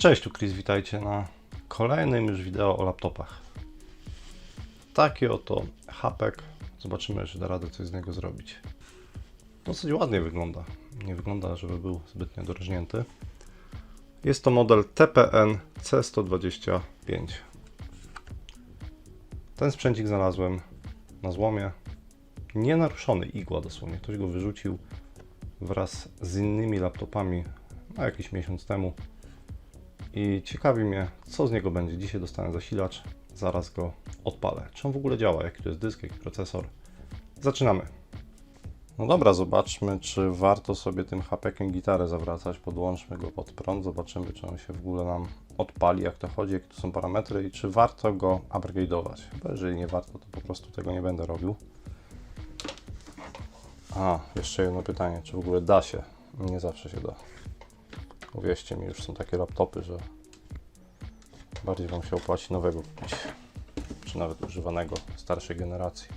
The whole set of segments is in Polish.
Cześć, tu Chris, witajcie na kolejnym już wideo o laptopach. Taki oto hapek. Zobaczymy, czy da radę coś z niego zrobić. Dosyć ładnie wygląda. Nie wygląda, żeby był zbytnio dorżnięty. Jest to model TPN C125. Ten sprzęcik znalazłem na złomie. Nienaruszony igła dosłownie. Ktoś go wyrzucił wraz z innymi laptopami na jakiś miesiąc temu. I ciekawi mnie, co z niego będzie. Dzisiaj dostanę zasilacz, zaraz go odpalę. Czy on w ogóle działa, jaki to jest dysk, jaki procesor. Zaczynamy. No dobra, zobaczmy, czy warto sobie tym hapekiem gitarę zawracać. Podłączmy go pod prąd, zobaczymy, czy on się w ogóle nam odpali, jak to chodzi, jakie to są parametry i czy warto go upgrade'ować. Bo jeżeli nie warto, to po prostu tego nie będę robił. A, jeszcze jedno pytanie, czy w ogóle da się? Nie zawsze się da. Uwierzcie mi, już są takie laptopy, że bardziej Wam się opłaci nowego kupić, czy nawet używanego starszej generacji.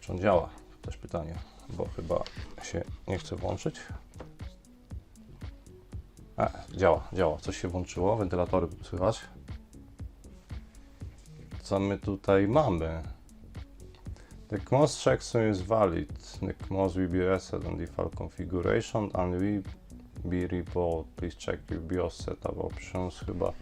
Czy on działa? Też pytanie, bo chyba się nie chce włączyć. E, działa, działa. Coś się włączyło, wentylatory słychać. Co my tutaj mamy? The CMOS checksum is valid. The CMOS be reset on default configuration and we be reboot. Please check your BIOS setup options. Chyba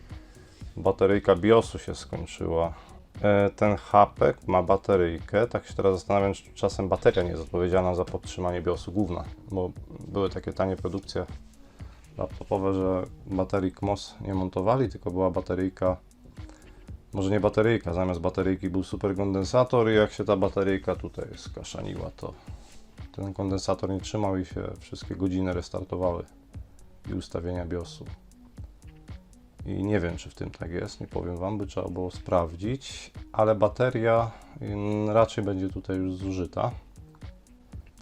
bateryjka BIOSu się skończyła. E, Ten hapek ma bateryjkę. Tak się teraz zastanawiam, czy czasem bateria nie jest odpowiedzialna za podtrzymanie BIOSu główna, bo były takie tanie produkcje laptopowe, że baterii CMOS nie montowali, tylko była bateryjka może nie bateryjka, zamiast bateryjki był super kondensator i jak się ta bateryjka tutaj skaszaniła, to ten kondensator nie trzymał i się wszystkie godziny restartowały i ustawienia BIOSu. I nie wiem, czy w tym tak jest, nie powiem Wam, by trzeba było sprawdzić, ale bateria mm, raczej będzie tutaj już zużyta.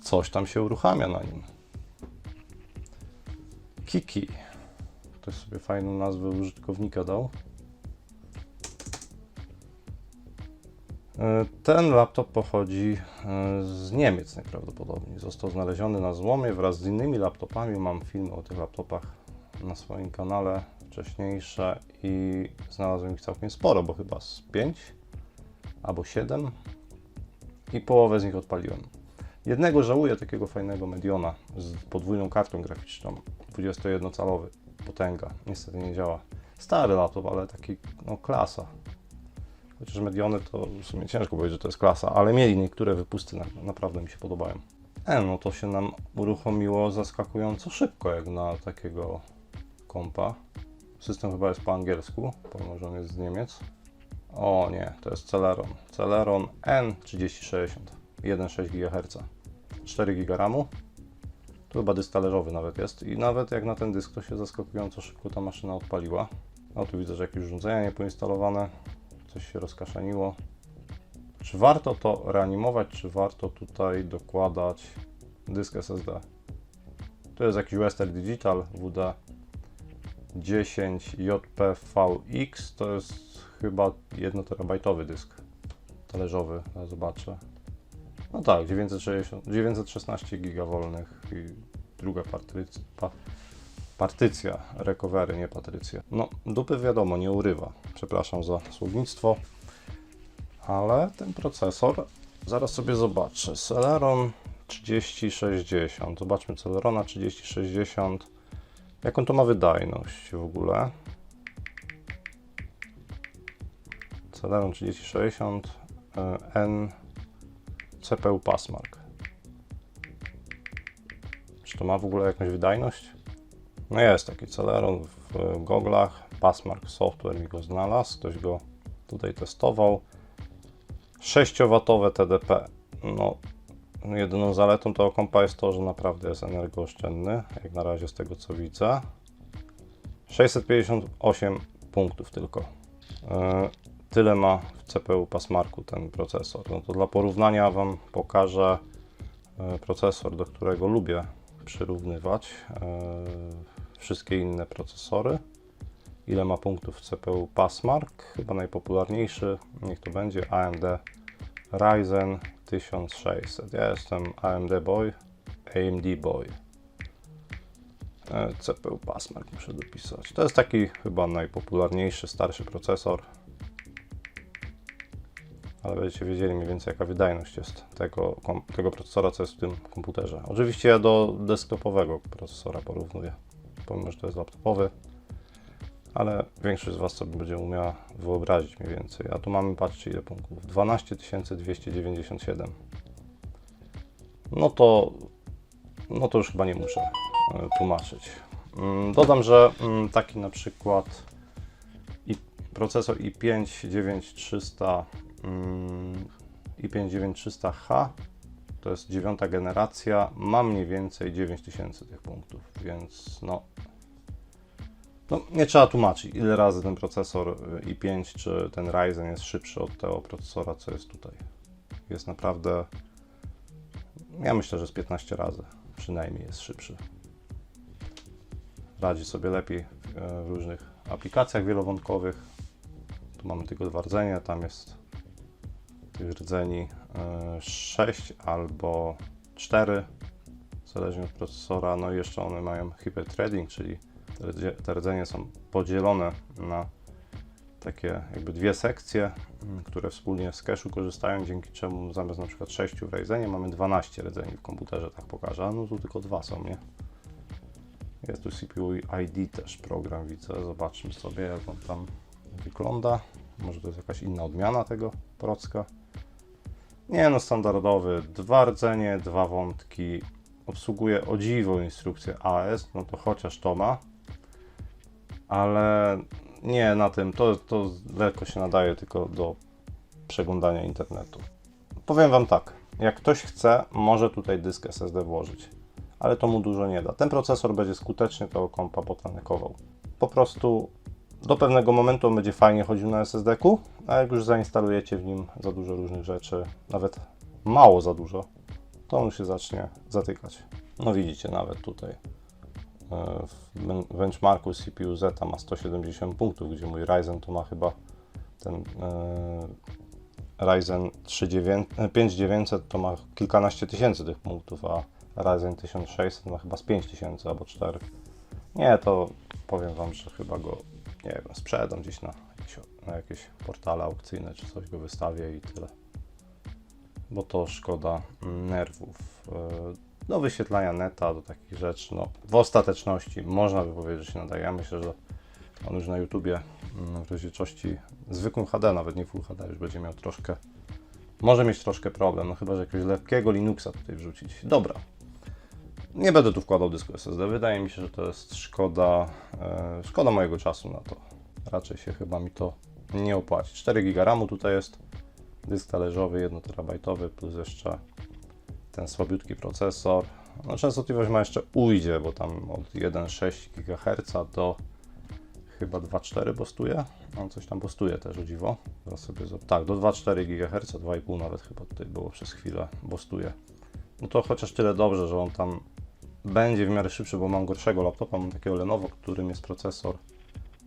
Coś tam się uruchamia na nim. Kiki. Ktoś sobie fajną nazwę użytkownika dał. Ten laptop pochodzi e, z Niemiec najprawdopodobniej. Został znaleziony na złomie wraz z innymi laptopami. Mam filmy o tych laptopach na swoim kanale wcześniejsze i znalazłem ich całkiem sporo, bo chyba z 5 albo 7 i połowę z nich odpaliłem. Jednego żałuję, takiego fajnego Mediona z podwójną kartą graficzną, 21-calowy, potęga. Niestety nie działa. Stary laptop, ale taki, no klasa. Chociaż Mediony to w sumie ciężko powiedzieć, że to jest klasa, ale mieli niektóre wypusty, na, naprawdę mi się podobają. E, no to się nam uruchomiło zaskakująco szybko, jak na takiego kompa. System chyba jest po angielsku, pomimo że on jest z Niemiec. O nie, to jest Celeron. Celeron N3060, 1,6 GHz, 4 GB RAMu. Tu chyba dysk talerzowy nawet jest i nawet jak na ten dysk to się zaskakująco szybko ta maszyna odpaliła. No tu widzę, że jakieś urządzenia niepoinstalowane, coś się rozkaszaniło. Czy warto to reanimować, czy warto tutaj dokładać dysk SSD? To jest jakiś Western Digital WD 10 JPVX, to jest chyba 1 terabajtowy dysk talerzowy, ja zobaczę. No tak, 960, 916 giga wolnych i druga partycja, pa, partycja, recovery, nie patrycja. No, dupy wiadomo, nie urywa. Przepraszam za słownictwo, ale ten procesor, zaraz sobie zobaczę. Celeron 3060, zobaczmy Celerona 3060. Jaką to ma wydajność w ogóle? Celeron 3060 e, N CPU Passmark. Czy to ma w ogóle jakąś wydajność? No jest taki Celeron w goglach. Passmark Software mi go znalazł. Ktoś go tutaj testował. 6W TDP. No, jedyną zaletą tego kompa jest to, że naprawdę jest energooszczędny, jak na razie z tego co widzę. 658 punktów tylko. Yy, Tyle ma w CPU Passmarku ten procesor. No to dla porównania Wam pokażę yy, procesor, do którego lubię przyrównywać yy, wszystkie inne procesory. Ile ma punktów CPU Passmark? Chyba najpopularniejszy, niech to będzie AMD Ryzen 1600. Ja jestem AMD Boy, AMD Boy. E, CPU Passmark muszę dopisać. To jest taki chyba najpopularniejszy, starszy procesor. Ale będziecie wiedzieli mniej więcej jaka wydajność jest tego, tego procesora, co jest w tym komputerze. Oczywiście ja do desktopowego procesora porównuję, pomimo, że to jest laptopowy. Ale większość z Was sobie będzie umiała wyobrazić mniej więcej. A tu mamy, patrzcie ile punktów. 12 297. No to, no to już chyba nie muszę e, tłumaczyć. Mm, Dodam, że mm, taki na przykład procesor i5 9300 mm, i5 9300H to jest dziewiąta generacja, ma mniej więcej 9000 tych punktów, więc no, no nie trzeba tłumaczyć ile razy ten procesor y, i5 czy ten Ryzen jest szybszy od tego procesora, co jest tutaj. Jest naprawdę, ja myślę, że z 15 razy przynajmniej jest szybszy radzi sobie lepiej w, e, w różnych aplikacjach wielowątkowych. Tu mamy tylko dwa rdzenie, tam jest tych rdzeni 6 albo 4, zależnie od procesora. No i jeszcze one mają hyperthreading, czyli te rdzenie są podzielone na takie jakby dwie sekcje, m, które wspólnie z cache'u korzystają, dzięki czemu zamiast na przykład 6 w Ryzenie mamy 12 rdzeni w komputerze, tak pokażę, a no tu tylko dwa są, nie? Jest tu CPU ID też program, widzę. Zobaczmy sobie, jak on tam wygląda. Może to jest jakaś inna odmiana tego procka. Nie no, standardowy. Dwa rdzenie, dwa wątki. Obsługuje o dziwo instrukcję AS, no to chociaż to ma. Ale nie na tym. To, to lekko się nadaje tylko do przeglądania internetu. Powiem Wam tak. Jak ktoś chce, może tutaj dysk SSD włożyć ale to mu dużo nie da. Ten procesor będzie skutecznie tego kompa botanekował. Po prostu do pewnego momentu on będzie fajnie chodził na SSD-ku, a jak już zainstalujecie w nim za dużo różnych rzeczy, nawet mało za dużo, to on się zacznie zatykać. No widzicie nawet tutaj e, w ben- benchmarku CPU Z ma 170 punktów, gdzie mój Ryzen to ma chyba ten e, Ryzen 39 e, 5900 to ma kilkanaście tysięcy tych punktów, a Ryzen 1600 ma chyba z 5000 albo 4. Nie, to powiem Wam, że chyba go, nie wiem, sprzedam gdzieś na na jakieś portale aukcyjne czy coś go wystawię i tyle. Bo to szkoda nerwów. Yy, Do wyświetlania neta, do takich rzeczy, no w ostateczności można by powiedzieć, że się nadaje. Ja myślę, że on już na YouTubie mm, w rozdzielczości zwykłym HD, nawet nie Full HD, już będzie miał troszkę może mieć troszkę problem, no chyba, że jakiegoś lekkiego Linuxa tutaj wrzucić. Dobra. Nie będę tu wkładał dysku SSD. Wydaje mi się, że to jest szkoda, e, szkoda mojego czasu na to. Raczej się chyba mi to nie opłaci. 4 GB RAMu tutaj jest, dysk talerzowy 1 terabajtowy plus jeszcze ten słabiutki procesor. No, częstotliwość ma jeszcze ujdzie, bo tam od 1,6 GHz do chyba 2,4 bostuje. On coś tam bostuje też o dziwo. Zaraz sobie Tak, do 2,4 GHz, 2,5 nawet chyba tutaj było przez chwilę bostuje. No to chociaż tyle dobrze, że on tam będzie w miarę szybszy, bo mam gorszego laptopa, mam takiego Lenovo, którym jest procesor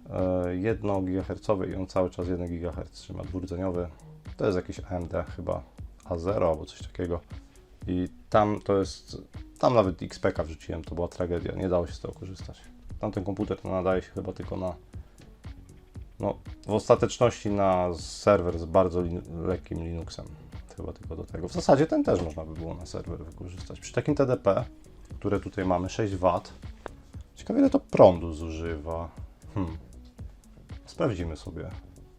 e, 1 GHz i on cały czas 1 GHz trzyma dwurdzeniowy. To jest jakiś AMD chyba A0 albo coś takiego. I tam to jest, tam nawet XPK wrzuciłem, to była tragedia, nie dało się z tego korzystać. Tamten komputer to nadaje się chyba tylko na, no w ostateczności na serwer z bardzo lin lekkim Linuxem. Chyba tylko do tego. W zasadzie ten też można by było na serwer wykorzystać. Przy takim TDP, które tutaj mamy 6 W, ciekawe ile to prądu zużywa. Hmm. Sprawdzimy sobie.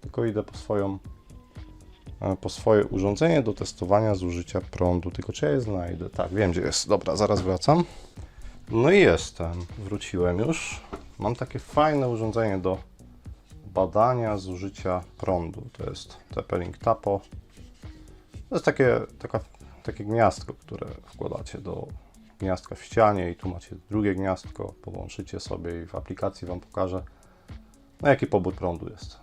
Tylko idę po swoją e, po swoje urządzenie do testowania zużycia prądu. Tylko czy ja je znajdę? Tak, wiem gdzie jest. Dobra, zaraz wracam. No i jestem. Wróciłem już. Mam takie fajne urządzenie do badania zużycia prądu. To jest TP-Link Tapo. To jest takie, taka, takie gniazdko, które wkładacie do gniazdka w ścianie i tu macie drugie gniazdko. Podłączycie sobie i w aplikacji Wam pokażę, no jaki pobór prądu jest.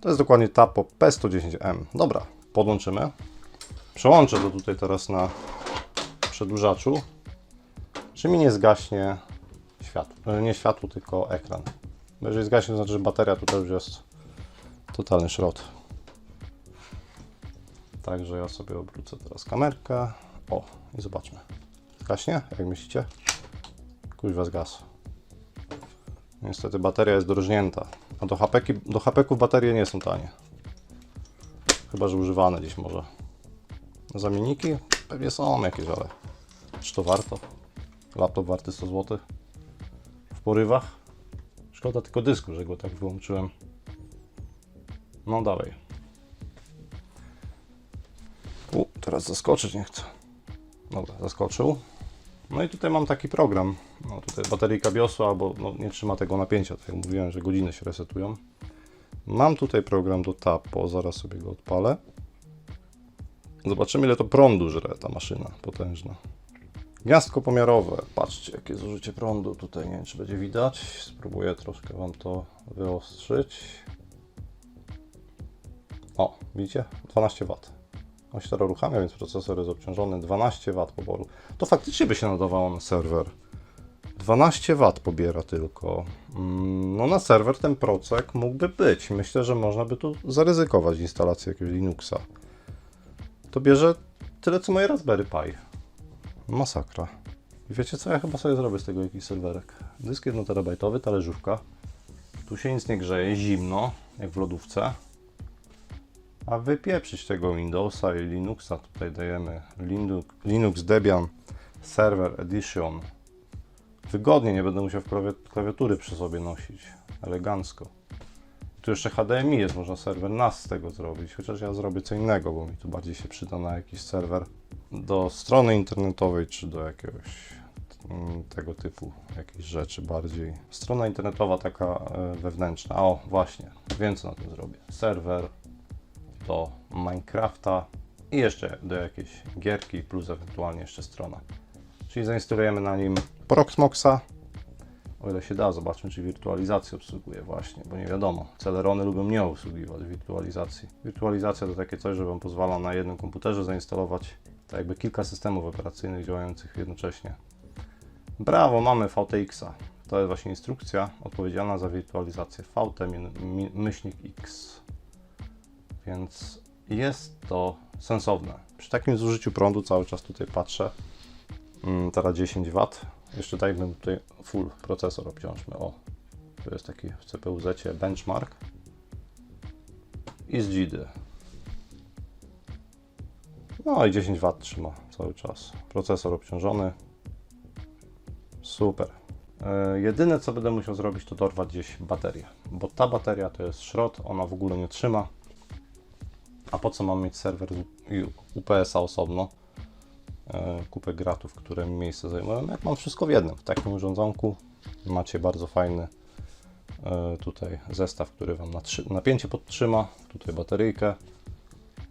To jest dokładnie Tapo P110M. Dobra, podłączymy. Przełączę to tutaj teraz na przedłużaczu. Czy mi nie zgaśnie światło? E, Nie światło, tylko ekran. Bo jeżeli zgaśnie, to znaczy, że bateria tutaj już jest totalny szrot. Także ja sobie obrócę teraz kamerkę. O, i zobaczmy. Zgaśnie, jak myślicie? Kuźwa zgasł. Niestety bateria jest dorżnięta. A do, hapeki, do hapeków baterie nie są tanie. Chyba, że używane gdzieś może. Zamienniki? Pewnie są jakieś, ale czy to warto? Laptop warty 100 zł. W porywach? Szkoda tylko dysku, że go tak wyłączyłem. No dalej. U, teraz zaskoczyć nie chcę. Dobra, zaskoczył. No i tutaj mam taki program. No tutaj bateryjka biosła, bo no, nie trzyma tego napięcia. Tak jak mówiłem, że godziny się resetują. Mam tutaj program do tapo, zaraz sobie go odpalę. Zobaczymy ile to prądu żre ta maszyna potężna. Gniazdko pomiarowe. Patrzcie jakie zużycie prądu tutaj. Nie wiem czy będzie widać. Spróbuję troszkę Wam to wyostrzyć. O, widzicie? 12 W. On się teraz uruchamia, więc procesor jest obciążony 12 W poboru. To faktycznie by się nadawało na serwer. 12 W pobiera tylko. Mm, No na serwer ten procek mógłby być. Myślę, że można by tu zaryzykować instalację jakiegoś Linuxa. To bierze tyle co moje Raspberry Pi. Masakra. I wiecie co? Ja chyba sobie zrobię z tego jakiś serwerek. Dysk 1 terabajtowy, talerzówka. Tu się nic nie grzeje, zimno, jak w lodówce. A wypieprzyć tego Windowsa i Linuxa tutaj dajemy Linux, Linux Debian Server Edition. Wygodnie, nie będę musiał klawi- klawiatury przy sobie nosić. Elegancko. Tu jeszcze HDMI jest, można serwer NAS z tego zrobić, chociaż ja zrobię co innego, bo mi tu bardziej się przyda na jakiś serwer do strony internetowej, czy do jakiegoś tego typu jakichś rzeczy bardziej. Strona internetowa taka e, wewnętrzna. O, właśnie, co na tym zrobię. Serwer do Minecrafta i jeszcze do jakiejś gierki, plus ewentualnie jeszcze strona. Czyli zainstalujemy na nim Proxmoxa, o ile się da, zobaczmy czy wirtualizację obsługuje właśnie, bo nie wiadomo, Celerony lubią nie obsługiwać wirtualizacji. Wirtualizacja to takie coś, że Wam pozwala na jednym komputerze zainstalować tak jakby kilka systemów operacyjnych działających jednocześnie. Brawo, mamy VTX-a. To jest właśnie instrukcja odpowiedzialna za wirtualizację VT mi- myślnik X. Więc jest to sensowne. Przy takim zużyciu prądu cały czas tutaj patrzę. Mm, teraz 10 W. Jeszcze dajmy tutaj full procesor obciążmy. O, tu jest taki w CPU-Z benchmark. I z GIDY. No i 10 W trzyma cały czas. Procesor obciążony. Super. E, jedyne co będę musiał zrobić to dorwać gdzieś baterię, bo ta bateria to jest szrot, ona w ogóle nie trzyma. A po co mam mieć serwer UPS-a osobno? E, kupę gratów, które mi miejsce zajmują. Jak mam wszystko w jednym, w takim urządzonku macie bardzo fajny e, tutaj zestaw, który Wam napięcie podtrzyma, tutaj bateryjkę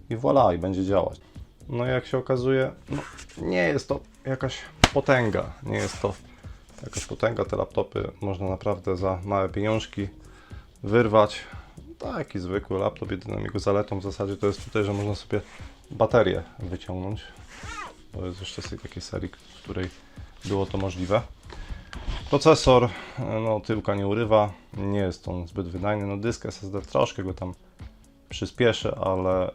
i voilà, i będzie działać. No jak się okazuje, no, nie jest to jakaś potęga, nie jest to jakaś potęga, te laptopy można naprawdę za małe pieniążki wyrwać. Taki zwykły laptop, jedyną jego zaletą w zasadzie to jest tutaj, że można sobie baterię wyciągnąć, bo jest jeszcze z tej takiej serii, w której było to możliwe. Procesor, no tyłka nie urywa, nie jest on zbyt wydajny, no dysk SSD troszkę go tam przyspieszy, ale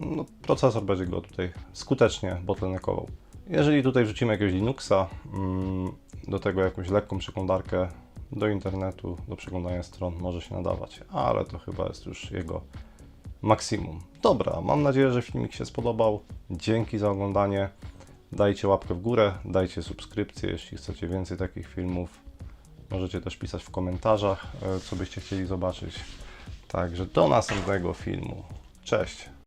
no, procesor będzie go tutaj skutecznie bottleneckował. Jeżeli tutaj wrzucimy jakiegoś Linuxa, mm, do tego jakąś lekką przeglądarkę do internetu, do przeglądania stron może się nadawać, ale to chyba jest już jego maksimum. Dobra, mam nadzieję, że filmik się spodobał. Dzięki za oglądanie. Dajcie łapkę w górę, dajcie subskrypcję, jeśli chcecie więcej takich filmów. Możecie też pisać w komentarzach, e, co byście chcieli zobaczyć. Także do następnego filmu. Cześć!